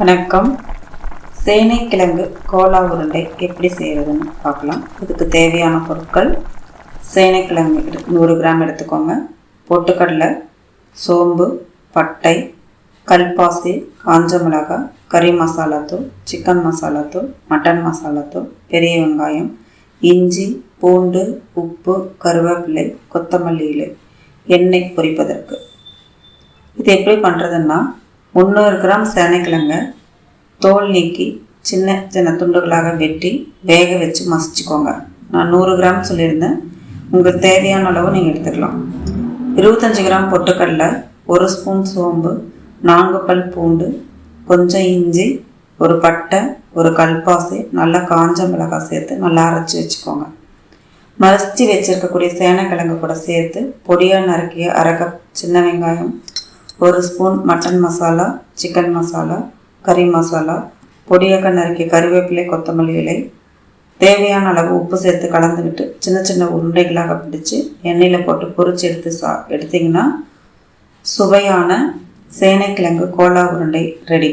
வணக்கம். சேனைக்கிழங்கு கோலா உருண்டை எப்படி செய்கிறதுன்னு பார்க்கலாம். இதுக்கு தேவையான பொருட்கள் சேனைக்கிழங்கு நூறு கிராம் எடுத்துக்கோங்க. பொட்டுக்கடலை சோம்பு பட்டை கல்பாசி காஞ்ச மிளகாய் கறி மசாலாத்தூள் சிக்கன் மசாலாத்தூள் மட்டன் மசாலாத்தூள் பெரிய வெங்காயம் இஞ்சி பூண்டு உப்பு கருவேப்பிலை கொத்தமல்லி இலை எண்ணெய் பொரிப்பதற்கு. இது எப்படி பண்ணுறதுன்னா முந்நூறு கிராம் சேனைக்கிழங்க தோல் நீக்கி சின்ன சின்ன துண்டுகளாக வெட்டி வேக வச்சு மசிச்சுக்கோங்க. நான் நூறு கிராம் சொல்லியிருந்தேன். உங்களுக்கு தேவையான அளவு நீங்கள் எடுத்துக்கலாம். இருபத்தஞ்சி கிராம் பொட்டுக்கடலை ஒரு ஸ்பூன் சோம்பு நான்கு பல் பூண்டு கொஞ்சம் இஞ்சி ஒரு பட்டை ஒரு கல்பாசி நல்லா காஞ்ச மிளகாய் சேர்த்து நல்லா அரைச்சி வச்சுக்கோங்க. மறைச்சி வச்சுருக்கக்கூடிய சேனைக்கிழங்கு கூட சேர்த்து பொடியாக நறுக்கிய அரைக்க சின்ன வெங்காயம் ஒரு spoon mutton masala chicken masala கறி மசாலா பொடியாக நறுக்கிய கறிவேப்பிலை கொத்தமல்லி இலை. தேவையான அளவு உப்பு சேர்த்து கலந்துக்கிட்டு சின்ன சின்ன உருண்டைகளாக பிடிச்சு எண்ணெயில் போட்டு பொரிச்சு எடுத்து சா எடுத்தீங்கன்னா சுவையான சேனைக்கிழங்கு கோலா உருண்டை ரெடி